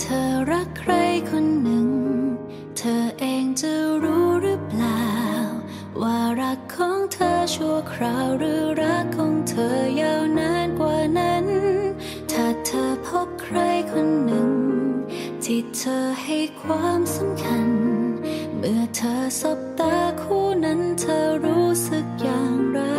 เธอรักใครคน คราวหรือรักของเธอยาวนานกว่านั้น ถ้าเธอพบใครคนหนึ่ง ที่เธอให้ความสำคัญ เมื่อเธอสบตาคู่นั้นเธอรู้สึกอย่างไร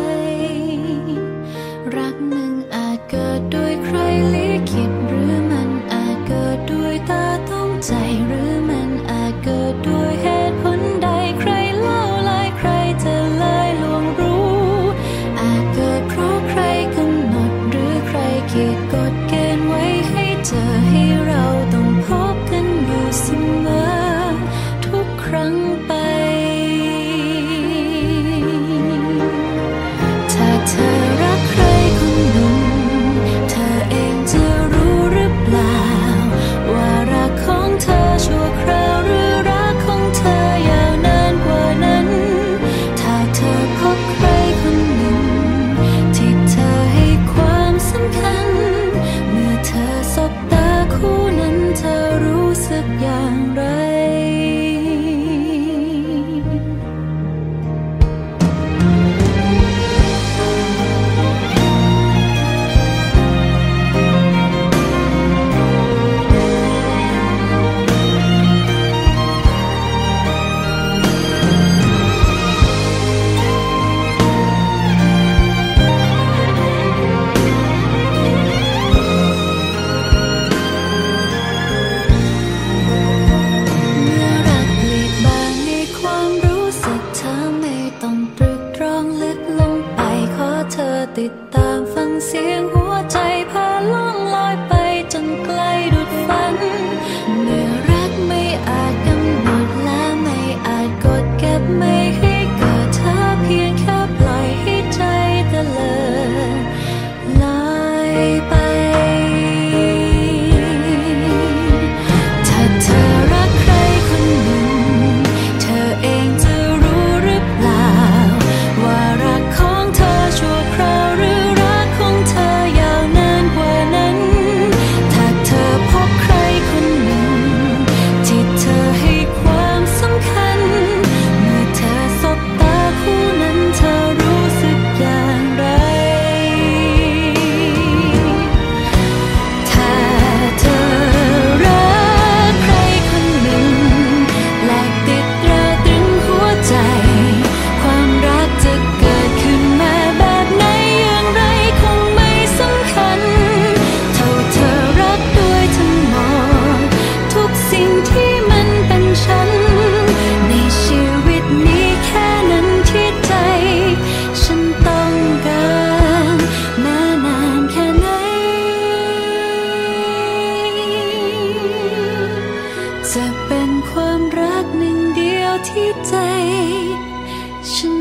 陪伴 ที่ใจฉัน